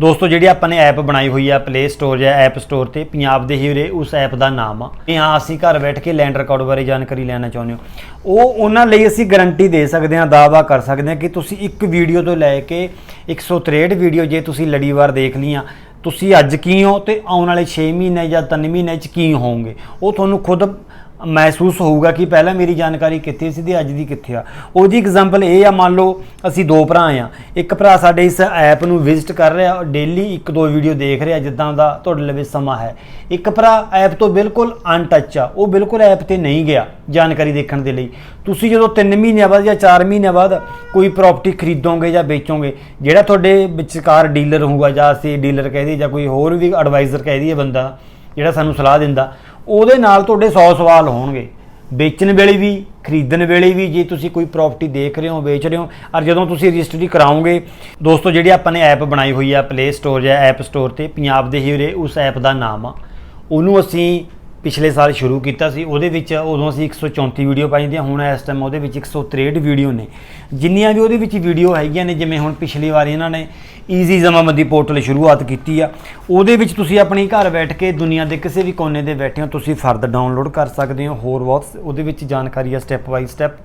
ਦੋਸਤੋ, ਜਿਹੜੀ ਆਪਾਂ ਨੇ ਐਪ ਬਣਾਈ ਹੋਈ ਆ ਪਲੇ ਸਟੋਰ ਜਾਂ ਐਪ ਸਟੋਰ ਤੇ, ਪੰਜਾਬ ਦੇ ਹੀਰੇ ਉਸ ਐਪ ਦਾ ਨਾਮ ਆ। ਇਹ ਹਾਂ, ਅਸੀਂ ਘਰ ਬੈਠ ਕੇ ਲੈਂਡ ਰਿਕਾਰਡ ਬਾਰੇ ਜਾਣਕਾਰੀ ਲੈਣਾ ਚਾਹੁੰਦੇ ਹੋ। ਉਹ ਉਹਨਾਂ ਲਈ ਅਸੀਂ ਗਾਰੰਟੀ ਦੇ ਸਕਦੇ ਹਾਂ, ਦਾਅਵਾ ਕਰ ਸਕਦੇ ਹਾਂ ਕਿ ਤੁਸੀਂ ਇੱਕ ਵੀਡੀਓ ਤੋਂ ਲੈ ਕੇ 163 ਵੀਡੀਓ ਜੇ ਤੁਸੀਂ ਲੜੀਵਾਰ ਦੇਖ ਲੀਆਂ ਤੁਸੀਂ ਅੱਜ ਕੀ ਹੋ ਤੇ ਆਉਣ ਵਾਲੇ 6 ਮਹੀਨੇ ਜਾਂ 3 ਮਹੀਨੇ ਚ ਕੀ ਹੋਵੋਗੇ? ਉਹ ਤੁਹਾਨੂੰ ਖੁਦ ਮਹਿਸੂਸ ਹੋਊਗਾ ਕਿ ਪਹਿਲਾਂ ਮੇਰੀ ਜਾਣਕਾਰੀ ਕਿੱਥੇ ਸੀ ਤੇ ਅੱਜ ਦੀ ਕਿੱਥੇ ਆ। ਉਹਦੀ ਐਗਜ਼ਾਮਪਲ ਇਹ ਆ, ਮੰਨ ਲਓ ਅਸੀਂ ਦੋ ਭਰਾ ਆ। ਇੱਕ ਭਰਾ ਸਾਡੇ ਇਸ ਐਪ ਨੂੰ ਵਿਜ਼ਿਟ ਕਰ ਰਿਹਾ ਔਰ ਡੇਲੀ ਇੱਕ ਦੋ ਵੀਡੀਓ ਦੇਖ ਰਿਹਾ ਜਿੱਦਾਂ ਦਾ ਤੁਹਾਡੇ ਲਈ ਸਮਾਂ ਹੈ। ਇੱਕ ਭਰਾ ਐਪ ਤੋਂ ਬਿਲਕੁਲ ਅਨਟੱਚ ਆ। ਉਹ ਬਿਲਕੁਲ ਐਪ ਤੇ ਨਹੀਂ ਗਿਆ ਜਾਣਕਾਰੀ ਦੇਖਣ ਦੇ ਲਈ। ਤੁਸੀਂ ਜਦੋਂ 3 ਮਹੀਨਿਆਂ ਬਾਅਦ ਜਾਂ 4 ਮਹੀਨਿਆਂ ਬਾਅਦ ਕੋਈ ਪ੍ਰਾਪਰਟੀ ਖਰੀਦੋਗੇ ਜਾਂ ਵੇਚੋਗੇ, ਜਿਹੜਾ ਤੁਹਾਡੇ ਵਿਚਕਾਰ ਡੀਲਰ ਹੋਊਗਾ ਜਾਂ ਅਸੀਂ ਡੀਲਰ ਕਹਿ ਦਈਏ ਜਾਂ ਕੋਈ ਹੋਰ ਵੀ ਐਡਵਾਈਜ਼ਰ ਕਹਿ ਦਈਏ ਬੰਦਾ, ਜਿਹੜਾ ਸਾਨੂੰ ਸਲਾਹ ਦਿੰਦਾ ਉਹਦੇ ਨਾਲ ਤੁਹਾਡੇ 100 ਸਵਾਲ ਹੋਣਗੇ। ਵੇਚਣ ਵੇਲੇ ਵੀ, ਖਰੀਦਣ ਵੇਲੇ ਵੀ, ਜੇ ਤੁਸੀਂ ਕੋਈ ਪ੍ਰਾਪਰਟੀ ਦੇਖ ਰਹੇ ਹੋ, ਵੇਚ ਰਹੇ ਹੋ, ਔਰ ਜਦੋਂ ਤੁਸੀਂ ਰਜਿਸਟਰੀ ਕਰਾਉਂਗੇ ਦੋਸਤੋ, ਜਿਹੜੀ ਆਪਾਂ ਨੇ ਐਪ ਬਣਾਈ ਹੋਈ ਆ ਪਲੇ ਸਟੋਰ ਜਾਂ ਐਪ ਸਟੋਰ ਤੇ, ਪੰਜਾਬ ਦੇ ਹੀਰੇ ਉਸ ਐਪ ਦਾ ਨਾਮ ਆ। ਉਹਨੂੰ ਅਸੀਂ ਪਿਛਲੇ ਸਾਲ ਸ਼ੁਰੂ ਕੀਤਾ ਸੀ, ਉਹਦੇ ਵਿੱਚ ਉਦੋਂ ਅਸੀਂ 134 ਵੀਡੀਓ ਪਾਈ ਦੀਆਂ ਹੁਣ ਇਸ ਟਾਈਮ ਉਹਦੇ ਵਿੱਚ 163 ਵੀਡੀਓ ਨੇ। ਜਿੰਨੀਆਂ ਵੀ ਉਹਦੇ ਵਿੱਚ ਵੀਡੀਓ ਹੈਗੀਆਂ ਨੇ, ਜਿਵੇਂ ਹੁਣ ਪਿਛਲੀ ਵਾਰ ਇਹਨਾਂ ਨੇ ਈਜ਼ੀ ਜ਼ਮਾਮੰਦੀ ਪੋਰਟਲ ਸ਼ੁਰੂਆਤ ਕੀਤੀ ਆ, ਉਹਦੇ ਵਿੱਚ ਤੁਸੀਂ ਆਪਣੀ ਘਰ ਬੈਠ ਕੇ ਦੁਨੀਆ ਦੇ ਕਿਸੇ ਵੀ ਕੋਨੇ ਦੇ ਬੈਠੇ ਹੋ, ਤੁਸੀਂ ਫਰਦ ਡਾਊਨਲੋਡ ਕਰ ਸਕਦੇ ਹੋ, ਹੋਰ ਬਹੁਤ ਉਹਦੇ ਵਿੱਚ ਜਾਣਕਾਰੀ ਆ ਸਟੈਪ ਬਾਈ ਸਟੈਪ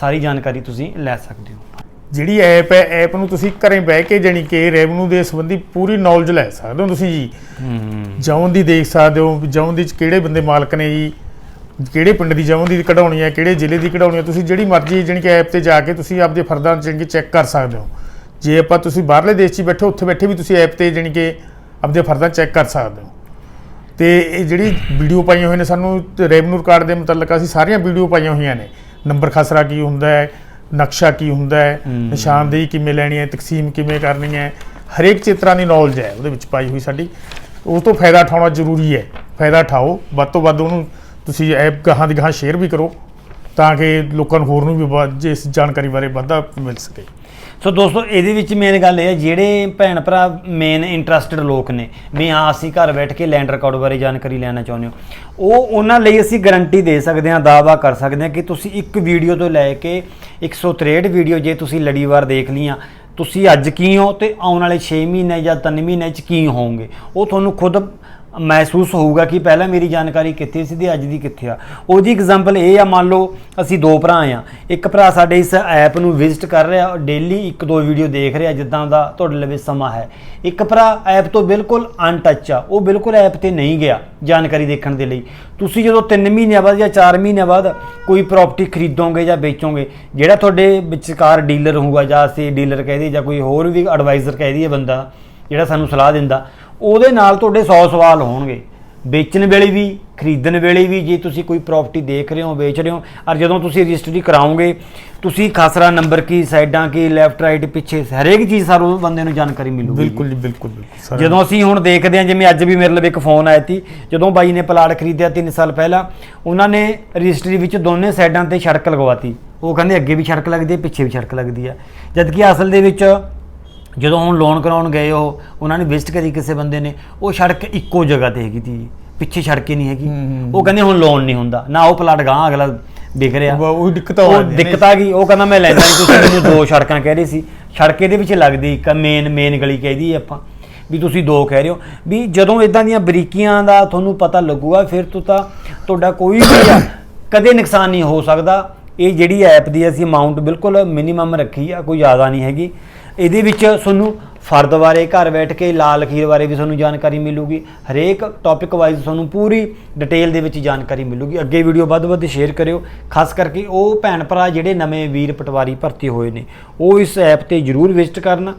ਸਾਰੀ ਜਾਣਕਾਰੀ ਤੁਸੀਂ ਲੈ ਸਕਦੇ ਹੋ। ਜਿਹੜੀ ਐਪ ਹੈ ਐਪ ਨੂੰ ਤੁਸੀਂ ਘਰੇ ਬਹਿ ਕੇ ਜਾਣੀ ਕਿ ਰੈਵਨਿਊ ਦੇ ਸੰਬੰਧੀ ਪੂਰੀ ਨੌਲੇਜ ਲੈ ਸਕਦੇ ਹੋ ਤੁਸੀਂ ਜੀ। ਜੌਨ ਦੀ ਦੇਖ ਸਕਦੇ ਹੋ ਜੌਨ ਦੀ ਚ ਕਿਹੜੇ ਬੰਦੇ ਮਾਲਕ ਨੇ ਜੀ ਕਿਹੜੇ ਪਿੰਡ ਦੀ ਜੌਨ ਦੀ ਕਢਾਉਣੀ ਹੈ ਕਿਹੜੇ ਜ਼ਿਲ੍ਹੇ ਦੀ ਕਢਾਉਣੀ ਹੈ ਤੁਸੀਂ ਜਿਹੜੀ ਮਰਜ਼ੀ ਜਾਣੀ ਕਿ ਐਪ ਤੇ ਜਾ ਕੇ ਤੁਸੀਂ ਆਪਦੇ ਫਰਦਾਂ ਜਾਣੀ ਕਿ ਚੈੱਕ ਕਰ ਸਕਦੇ ਹੋ। ਜੇ ਆਪਾਂ ਤੁਸੀਂ ਬਾਹਰਲੇ ਦੇਸ਼ 'ਚ ਬੈਠੇ ਉੱਥੇ ਬੈਠੇ ਵੀ ਤੁਸੀਂ ਐਪ ਤੇ ਜਾਣੀ ਕਿ ਆਪਦੇ ਫਰਦਾਂ ਚੈੱਕ ਕਰ ਸਕਦੇ ਹੋ। ਤੇ ਇਹ ਜਿਹੜੀ ਵੀਡੀਓ ਪਾਈਆਂ ਹੋਈਆਂ ਨੇ ਸਾਨੂੰ ਰੈਵਨਿਊ ਰਿਕਾਰਡ ਦੇ ਮੁਤਲਕ ਅਸੀਂ ਸਾਰੀਆਂ ਵੀਡੀਓ ਪਾਈਆਂ ਹੋਈਆਂ ਨੇ। ਨੰਬਰ ਖਸਰਾ ਕੀ ਹੁੰਦਾ ਹੈ ਨਕਸ਼ਾ ਕੀ ਹੁੰਦਾ ਹੈ ਨਿਸ਼ਾਨਦੇਹੀ ਕਿਵੇਂ ਲੈਣੀ ਹੈ ਤਕਸੀਮ ਕਿਵੇਂ ਕਰਨੀ ਹੈ ਹਰੇਕ ਚਿੱਤਰਾਂ ਦੀ ਨੌਲੇਜ ਹੈ ਉਹਦੇ ਵਿੱਚ ਪਾਈ ਹੋਈ ਸਾਡੀ। ਉਸ ਤੋਂ ਫਾਇਦਾ ਉਠਾਉਣਾ ਜ਼ਰੂਰੀ ਹੈ ਫਾਇਦਾ ਉਠਾਓ। ਵੱਧ ਤੋਂ ਵੱਧ ਉਹਨੂੰ ਤੁਸੀਂ ਐਪ ਗਾਹਾਂ ਦੀ ਗਾਹਾਂ ਸ਼ੇਅਰ ਵੀ ਕਰੋ ਤਾਂ ਕਿ ਲੋਕਾਂ ਨੂੰ ਹੋਰ ਨੂੰ ਵੀ ਇਸ ਜਾਣਕਾਰੀ ਬਾਰੇ ਵਾਧਾ ਮਿਲ ਸਕੇ। ਸੋ ਦੋਸਤੋ, ਇਹਦੇ ਵਿੱਚ ਮੇਨ ਗੱਲ ਇਹ ਹੈ, ਜਿਹੜੇ ਭੈਣ ਭਰਾ ਮੇਨ ਇੰਟਰਸਟਡ ਲੋਕ ਨੇ, ਵੀ ਹਾਂ, ਅਸੀਂ ਘਰ ਬੈਠ ਕੇ ਲੈਂਡ ਰਿਕਾਰਡ ਬਾਰੇ ਜਾਣਕਾਰੀ ਲੈਣਾ ਚਾਹੁੰਦੇ ਹੋ, ਉਹ ਉਹਨਾਂ ਲਈ ਅਸੀਂ ਗਾਰੰਟੀ ਦੇ ਸਕਦੇ ਹਾਂ, ਦਾਅਵਾ ਕਰ ਸਕਦੇ ਹਾਂ ਕਿ ਤੁਸੀਂ ਇੱਕ ਵੀਡੀਓ ਤੋਂ ਲੈ ਕੇ 163 ਵੀਡੀਓ ਜੇ ਤੁਸੀਂ ਲੜੀਵਾਰ ਦੇਖ ਲੀਆਂ ਤੁਸੀਂ ਅੱਜ ਕੀ ਹੋ ਤੇ ਆਉਣ ਵਾਲੇ 6 ਮਹੀਨੇ ਜਾਂ 3 ਮਹੀਨੇ ਚ ਕੀ ਹੋਵੋਗੇ? ਉਹ ਤੁਹਾਨੂੰ ਖੁਦ ਮਹਿਸੂਸ ਹੋਊਗਾ ਕਿ ਪਹਿਲਾਂ ਮੇਰੀ ਜਾਣਕਾਰੀ ਕਿੱਥੇ ਸੀ ਤੇ ਅੱਜ ਦੀ ਕਿੱਥੇ ਆ। ਉਹਦੀ ਐਗਜ਼ਾਮਪਲ ਇਹ ਆ, ਮੰਨ ਲਓ ਅਸੀਂ ਦੋ ਭਰਾ ਆ। ਇੱਕ ਭਰਾ ਸਾਡੇ ਇਸ ਐਪ ਨੂੰ ਵਿਜ਼ਿਟ ਕਰ ਰਿਹਾ ਡੇਲੀ ਇੱਕ ਦੋ ਵੀਡੀਓ ਦੇਖ ਰਿਹਾ ਜਿੱਦਾਂ ਦਾ ਤੁਹਾਡੇ ਲਈ ਸਮਾਂ ਹੈ। ਇੱਕ ਭਰਾ ਐਪ ਤੋਂ ਬਿਲਕੁਲ ਅਨਟੱਚ ਆ। ਉਹ ਬਿਲਕੁਲ ਐਪ ਤੇ ਨਹੀਂ ਗਿਆ ਜਾਣਕਾਰੀ ਦੇਖਣ ਦੇ ਲਈ। ਤੁਸੀਂ ਜਦੋਂ 3 ਮਹੀਨਿਆਂ ਬਾਅਦ ਜਾਂ 4 ਮਹੀਨਿਆਂ ਬਾਅਦ ਕੋਈ ਪ੍ਰਾਪਰਟੀ ਖਰੀਦੋਗੇ ਜਾਂ ਵੇਚੋਗੇ, ਜਿਹੜਾ ਤੁਹਾਡੇ ਵਿਚਕਾਰ ਡੀਲਰ ਹੋਊਗਾ ਜਾਂ ਅਸੀਂ ਡੀਲਰ ਕਹਿ ਦਈਏ ਜਾਂ ਕੋਈ ਹੋਰ ਵੀ ਐਡਵਾਈਜ਼ਰ ਕਹਿ ਦਈਏ ਬੰਦਾ, ਜਿਹੜਾ ਸਾਨੂੰ ਸਲਾਹ ਦਿੰਦਾ ਉਹਦੇ ਨਾਲ ਤੁਹਾਡੇ 100 ਸਵਾਲ ਹੋਣਗੇ। ਵੇਚਣ ਵੇਲੇ ਵੀ ਖਰੀਦਣ ਵੇਲੇ ਵੀ ਜੇ ਤੁਸੀਂ ਕੋਈ ਪ੍ਰਾਪਰਟੀ ਦੇਖ ਰਹੇ ਹੋ ਵੇਚ ਰਹੇ ਹੋ ਔਰ ਜਦੋਂ ਤੁਸੀਂ ਰਜਿਸਟਰੀ ਕਰਾਓਗੇ ਤੁਸੀਂ ਖਸਰਾ ਨੰਬਰ ਕੀ ਸਾਈਡਾਂ ਕੀ ਲੈਫਟ ਰਾਈਟ ਪਿੱਛੇ ਹਰੇਕ ਚੀਜ਼ ਸਾਰ ਉਹ ਬੰਦੇ ਨੂੰ ਜਾਣਕਾਰੀ ਮਿਲੂਗੀ। ਬਿਲਕੁਲ ਜੀ ਬਿਲਕੁਲ ਜਦੋਂ ਅਸੀਂ ਹੁਣ ਦੇਖਦੇ ਹਾਂ ਜਿਵੇਂ ਅੱਜ ਵੀ ਮੇਰੇ ਲਈ ਇੱਕ ਫੋਨ ਆਇਆ ਸੀ ਜਦੋਂ ਬਾਈ ਨੇ ਪਲਾਟ ਖਰੀਦਿਆ 3 ਸਾਲ ਪਹਿਲਾਂ ਉਹਨਾਂ ਨੇ ਰਜਿਸਟਰੀ ਵਿੱਚ ਦੋਨੇ ਸਾਈਡਾਂ ਤੇ ਸੜਕ ਲਗਵਾਤੀ। ਉਹ ਕਹਿੰਦੇ ਅੱਗੇ ਵੀ ਸੜਕ ਲੱਗਦੀ ਹੈ ਪਿੱਛੇ ਵੀ ਸੜਕ ਲੱਗਦੀ ਹੈ। ਜਦ ਕਿ ਅਸਲ ਦੇ ਵਿੱਚ ਜਦੋਂ ਹੁਣ ਲੋਨ ਕਰਾਉਣ ਗਏ ਉਹ ਉਹਨਾਂ ਨੇ ਵਿਜ਼ਿਟ ਕਰੀ ਕਿਸੇ ਬੰਦੇ ਨੇ ਉਹ ਸੜਕ ਇੱਕੋ ਜਗ੍ਹਾ ਤੇ ਹੈਗੀ ਤੀ ਪਿੱਛੇ ਸੜਕ ਹੀ ਨਹੀਂ ਹੈਗੀ। ਉਹ ਕਹਿੰਦੇ ਹੁਣ ਲੋਨ ਨਹੀਂ ਹੁੰਦਾ। ਨਾ ਉਹ ਪਲਾਟ ਗਾਂ ਅਗਲਾ ਵਿਕ ਰਿਹਾ। ਉਹ- ਦਿੱਕਤ ਆ ਉਹ ਦਿੱਕਤ ਆ ਗਈ। ਉਹ ਕਹਿੰਦਾ ਮੈਂ ਲੈਂਦਾ ਨਹੀਂ ਤੁਸੀਂ ਮੈਨੂੰ ਦੋ ਸੜਕਾਂ ਕਹਿ ਰਹੇ ਸੀ। ਸੜਕ ਇਹਦੇ ਵਿੱਚ ਲੱਗਦੀ ਇੱਕ ਮੇਨ ਮੇਨ ਗਲੀ ਕਹਿਦੀ ਆਪਾਂ ਵੀ ਤੁਸੀਂ ਦੋ ਕਹਿ ਰਹੇ ਹੋ। ਵੀ ਜਦੋਂ ਇਦਾਂ ਦੀਆਂ ਬਰੀਕੀਆਂ ਦਾ ਤੁਹਾਨੂੰ ਪਤਾ ਲੱਗੂਗਾ ਫਿਰ ਤੋਂ ਤਾਂ ਤੁਹਾਡਾ ਕੋਈ ਵੀ ਆ, ਕਦੇ ਨੁਕਸਾਨ ਨਹੀਂ ਹੋ ਸਕਦਾ। ਇਹ ਜਿਹੜੀ ਐਪ ਦੀ ਅਸੀਂ ਅਮਾਉਂਟ ਬਿਲਕੁਲ ਮਿਨੀਮਮ ਰੱਖੀ ਆ ਕੋਈ ਜ਼ਿਆਦਾ ਨਹੀਂ ਹੈਗੀ। ਇਹਦੇ ਵਿੱਚ ਤੁਹਾਨੂੰ ਫਰਦ ਬਾਰੇ, ਘਰ ਬੈਠ ਕੇ ਲਾਲ ਲਖੀਰ ਬਾਰੇ ਵੀ ਤੁਹਾਨੂੰ ਜਾਣਕਾਰੀ ਮਿਲੂਗੀ। ਹਰੇਕ ਟੌਪਿਕ ਵਾਈਜ਼ ਤੁਹਾਨੂੰ ਪੂਰੀ ਡਿਟੇਲ ਦੇ ਵਿੱਚ ਜਾਣਕਾਰੀ ਮਿਲੂਗੀ। ਅੱਗੇ ਵੀਡੀਓ ਵੱਧ ਵੱਧ ਸ਼ੇਅਰ ਕਰਿਓ। ਖਾਸ ਕਰਕੇ ਉਹ ਭੈਣ ਭਰਾ ਜਿਹੜੇ ਨਵੇਂ ਵੀਰ ਪਟਵਾਰੀ ਭਰਤੀ ਹੋਏ ਨੇ, ਉਹ ਇਸ ਐਪ ਤੇ ਜਰੂਰ ਵਿਜ਼ਿਟ ਕਰਨ।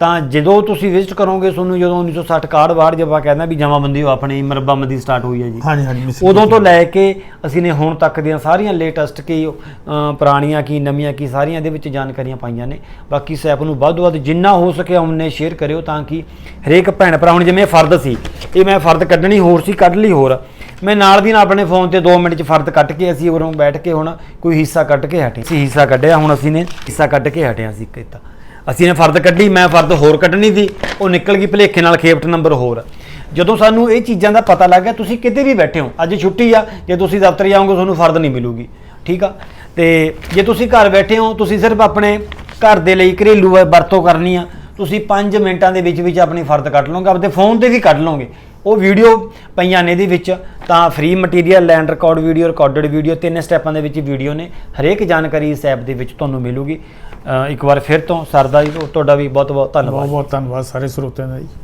ਤਾਂ ਜਦੋਂ ਤੁਸੀਂ ਵਿਜ਼ਿਟ ਕਰੋਗੇ ਤੁਹਾਨੂੰ ਜਦੋਂ 1960 ਕਾਰਡ ਬਾਹਰ ਜਦ ਆਪਾਂ ਕਹਿੰਦਾ ਵੀ ਜਮਾਬੰਦੀ ਆਪਣੀ ਮਰੱਬਾਬੰਦੀ ਸਟਾਰਟ ਹੋਈ ਹੈ ਜੀ। ਹਾਂਜੀ ਹਾਂਜੀ ਉਦੋਂ ਤੋਂ ਲੈ ਕੇ ਅਸੀਂ ਨੇ ਹੁਣ ਤੱਕ ਦੀਆਂ ਸਾਰੀਆਂ ਲੇਟੈਸਟ ਕੀ ਪੁਰਾਣੀਆਂ ਕੀ ਨਵੀਆਂ ਕੀ ਸਾਰੀਆਂ ਦੇ ਵਿੱਚ ਜਾਣਕਾਰੀਆਂ ਪਾਈਆਂ ਨੇ। ਬਾਕੀ ਇਸ ਐਪ ਨੂੰ ਵੱਧ ਵੱਧ ਜਿੰਨਾ ਹੋ ਸਕੇ ਉਹਨੇ ਸ਼ੇਅਰ ਕਰਿਓ ਤਾਂ ਕਿ ਹਰੇਕ ਭੈਣ ਭਰਾ ਹੁਣ ਜਿਵੇਂ ਫਰਦ ਸੀ ਇਹ ਮੈਂ ਫਰਦ ਕੱਢਣੀ ਹੋਰ ਸੀ ਕੱਢ ਲਈ ਹੋਰ। ਮੈਂ ਨਾਲ ਦੀ ਨਾਲ ਆਪਣੇ ਫੋਨ ਤੇ 2 ਮਿੰਟ ਚ ਫਰਦ ਕੱਟ ਕੇ ਅਸੀਂ ਉਰੋਂ ਬੈਠ ਕੇ ਹੁਣ ਕੋਈ ਹਿੱਸਾ ਕੱਟ ਕੇ ਹਟੇ। ਅਸੀਂ ਹਿੱਸਾ ਕੱਢਿਆ ਹੁਣ ਅਸੀਂ ਨੇ ਹਿੱਸਾ ਕੱਢ ਕੇ ਹਟਿਆ ਸੀ ਕੀਤਾ ਅਸੀਂ ਨੇ ਫਰਦ ਕੱਢੀ, ਮੈਂ ਫਰਦ ਹੋਰ ਕੱਢਣੀ ਸੀ। ਉਹ ਨਿਕਲ ਗਈ ਭਲੇਖੇ ਨਾਲ ਖੇਪਟ ਨੰਬਰ ਹੋਰ। ਜਦੋਂ ਸਾਨੂੰ ਇਹ ਚੀਜ਼ਾਂ ਦਾ ਪਤਾ ਲੱਗ ਗਿਆ, ਤੁਸੀਂ ਕਿਤੇ ਵੀ ਬੈਠੇ ਹੋ, ਅੱਜ ਛੁੱਟੀ ਆ, ਜੇ ਤੁਸੀਂ ਦਫ਼ਤਰ ਜਾਓਗੇ, ਤੁਹਾਨੂੰ ਫਰਦ ਨਹੀਂ ਮਿਲੂਗੀ। ਠੀਕ ਆ? ਤੇ ਜੇ ਤੁਸੀਂ ਘਰ ਬੈਠੇ ਹੋ, ਤੁਸੀਂ ਸਿਰਫ ਆਪਣੇ ਘਰ ਦੇ ਲਈ ਘਰੇਲੂ ਵਰਤੋਂ ਕਰਨੀ ਆ। ਤੁਸੀਂ 5 ਮਿੰਟਾਂ ਦੇ ਵਿੱਚ ਵਿੱਚ ਆਪਣੀ ਫਰਦ ਕੱਢ ਲਓਗੇ ਆਪਣੇ ਫੋਨ ਤੇ ਵੀ ਕੱਢ ਲਓਗੇ। ਉਹ ਵੀਡੀਓ ਪਈਆਂ ਨੇ ਦੇ ਵਿੱਚ, ਤਾਂ free material land record video recorded video ਤਿੰਨ ਸਟੈਪਾਂ ਦੇ ਵਿੱਚ ਵੀਡੀਓ ਨੇ। ਹਰੇਕ ਜਾਣਕਾਰੀ ਇਸ ਐਪ ਦੇ ਵਿੱਚ ਤੁਹਾਨੂੰ ਮਿਲੂਗੀ। ਇੱਕ ਵਾਰ ਫਿਰ ਤੋਂ ਸਰਦਾ ਜੀ, ਤੁਹਾਡਾ ਵੀ ਬਹੁਤ ਬਹੁਤ ਧੰਨਵਾਦ। ਬਹੁਤ ਬਹੁਤ ਧੰਨਵਾਦ ਸਾਰੇ ਸਰੋਤਿਆਂ ਦਾ ਜੀ।